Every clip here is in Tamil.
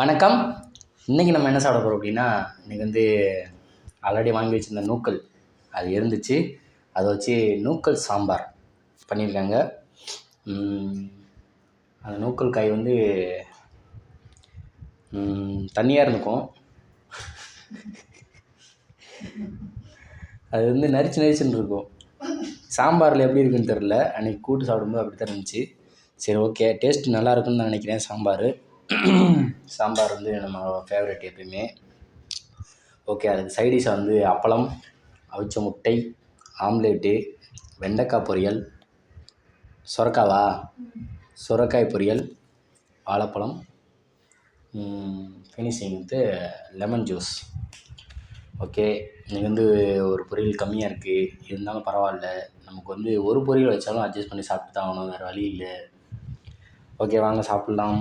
வணக்கம். இன்றைக்கி நம்ம என்ன சாப்பிட போகிறோம் அப்படின்னா இன்றைக்கி வந்து ஆல்ரெடி வாங்கி வச்சுருந்த நூக்கல் அது இருந்துச்சு. அதை வச்சு நூக்கல் சாம்பார் பண்ணியிருக்காங்க. அந்த நூக்கல் காய் வந்து தண்ணியாக இருந்துக்கும். அது வந்து நரிச்சு நரிச்சுன்னு இருக்கும். சாம்பாரில் எப்படி இருக்குன்னு தெரில அன்றைக்கி கூட்டு சாப்பிடும்போது அப்படி தான் இருந்துச்சு. சரி ஓகே டேஸ்ட் நல்லா இருக்குன்னு நான் நினைக்கிறேன் சாம்பார். சாம்பார் வந்து நம்ம ஃபேவரட் எப்பயுமே. ஓகே அதுக்கு சைடிஷாக வந்து அப்பளம் அவிச்ச முட்டை ஆம்லேட்டு வெண்டைக்காய் பொரியல் சுரக்காவா? சுரக்காய் பொரியல் வாழைப்பழம் ஃபினிஷிங் வந்து லெமன் ஜூஸ் ஓகே இன்னைக்கு வந்து ஒரு பொரியல் கம்மியாக இருக்குது இருந்தாலும் பரவாயில்ல. நமக்கு வந்து ஒரு பொரியல் வச்சாலும் அட்ஜஸ்ட் பண்ணி சாப்பிட்டு தான் ஆகணும். வேறு வழி இல்லை. ஓகே வாங்க சாப்பிட்லாம்.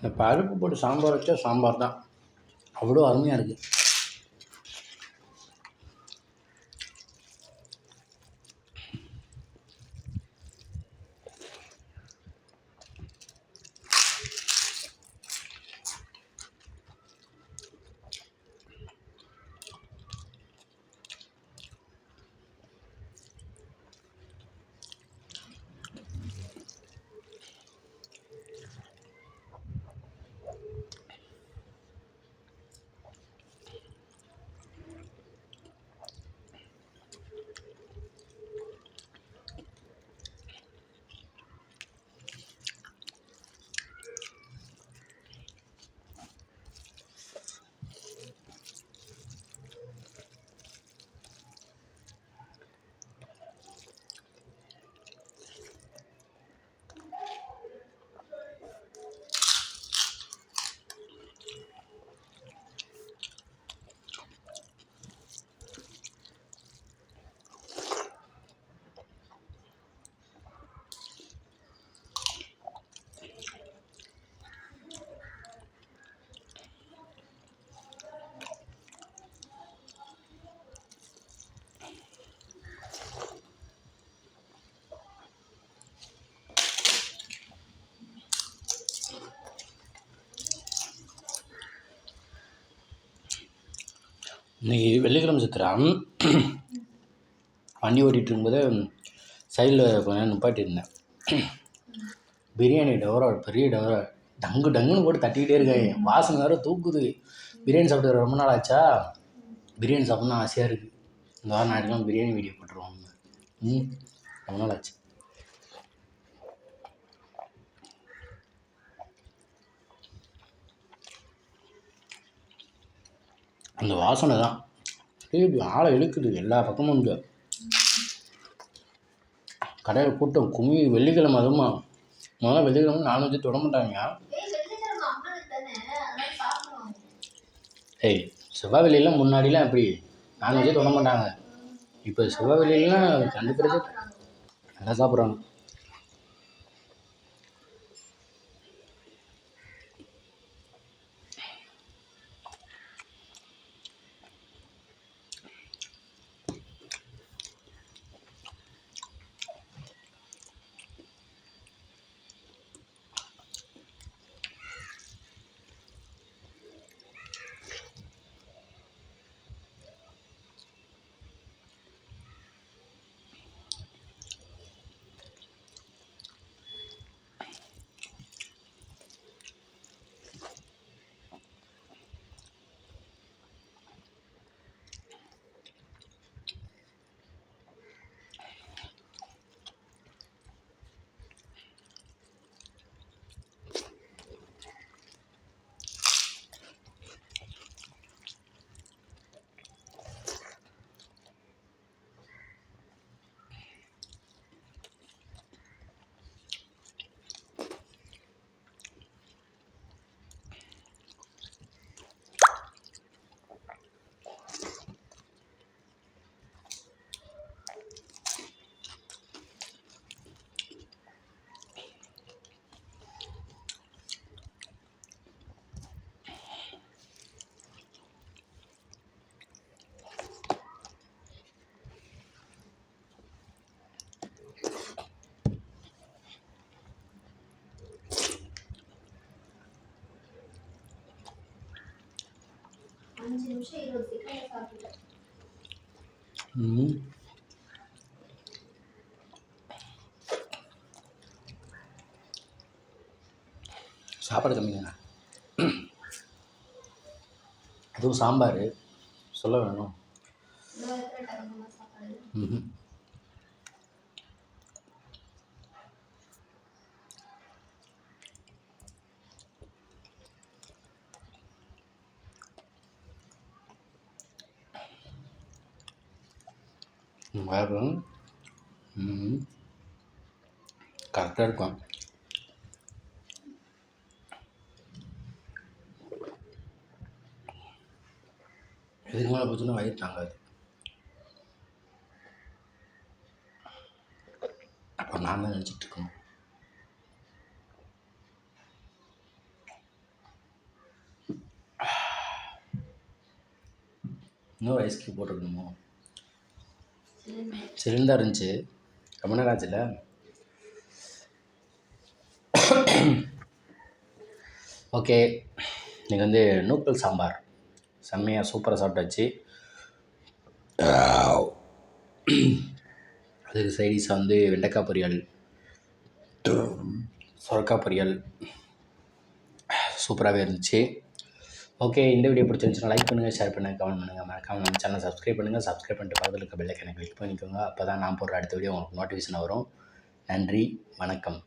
இந்த பருப்பு போட்டு சாம்பார் வச்சா சாம்பார் தான். அவ்வளோ அருமையாக இருக்குது இன்னைக்கு வெள்ளிக்கிழமை சித்திரம் வண்டி ஓட்டிகிட்டு இருக்கும்போது சைடில் கொஞ்ச நேரம் நிப்பாட்டியிருந்தேன் பிரியாணி டவரா பெரிய டவரா. டங்கு டங்குன்னு போட்டு தட்டிக்கிட்டே இருக்கேன். வாசனை வேறு தூக்குது. பிரியாணி சாப்பிட்டு ரொம்ப நாள் ஆச்சா? பிரியாணி சாப்பிட்ணும் ஆசையாக இருக்குது இந்த வாரம் நாளைக்கெல்லாம் பிரியாணி வீடியோ போட்டுருவோம் ம் ரொம்ப நாள் ஆச்சு. அந்த வாசனை தான். அப்படியே இப்படி ஆளை இழுக்குது எல்லா பக்கமும் இந்த கடையில் கூட்டம் குமி வெள்ளிக்கிழமை அதுமா. முதல்ல வெள்ளிக்கிழமை நான்வெஜ் தொட மாட்டாங்க. ஏய் செவ்வாய் வெள்ளியெல்லாம் முன்னாடிலாம் எப்படி? நான்வெஜ்ஜே தொட மாட்டாங்க. இப்போ செவ்வாய் வெள்ளியெல்லாம் கண்டுக்கிறது நல்லா சாப்பிட்றாங்க. அஞ்சு நிமிஷம் இருபது செகண்ட்ல சாப்பாடு கம்மிங்க அதுவும் சாம்பார். சொல்ல வேணும். இவ்வளோ வேறு கரெக்டாக இருக்கும். இதுக்கு மேலே பார்த்தீங்கன்னா வயிறு தாங்காது. அப்போ நான் தான் நினச்சிட்டு இருக்கணும். இன்னொரு ஐஸ் போட்டுக்கணுமோ? சிலிண்டர் இருந்துச்சு ரொம்ப நேரம் ஆச்சுல்ல ஓகே நீங்கள் வந்து நூக்கல் சாம்பார். செம்மையாக சூப்பராக சாப்பிட்டாச்சு. அதுக்கு சைடிஷாக வந்து வெண்டைக்காய் பொரியல். சுரக்காய் பொரியல். சூப்பராகவே இருந்துச்சு. ஓகே இந்த வீடியோ பிடிச்சிருந்துச்சுன்னா லைக் பண்ணுங்கள் ஷேர் பண்ணுங்கள் கமெண்ட் பண்ணுங்கள் மறக்காம நம்ம சேனல் சப்ஸ்கிரைப் பண்ணுங்கள் சப்ஸ்கிரைப் பண்ணிட்டு பக்கத்தில் இருக்க பெல்லைக்கனை கிளிக் பண்ணிக்கோங்க. அப்போ தான் நான் போடுற அடுத்த வீடியோ உங்களுக்கு நோட்டிஃபிகேஷன் வரும். நன்றி வணக்கம்.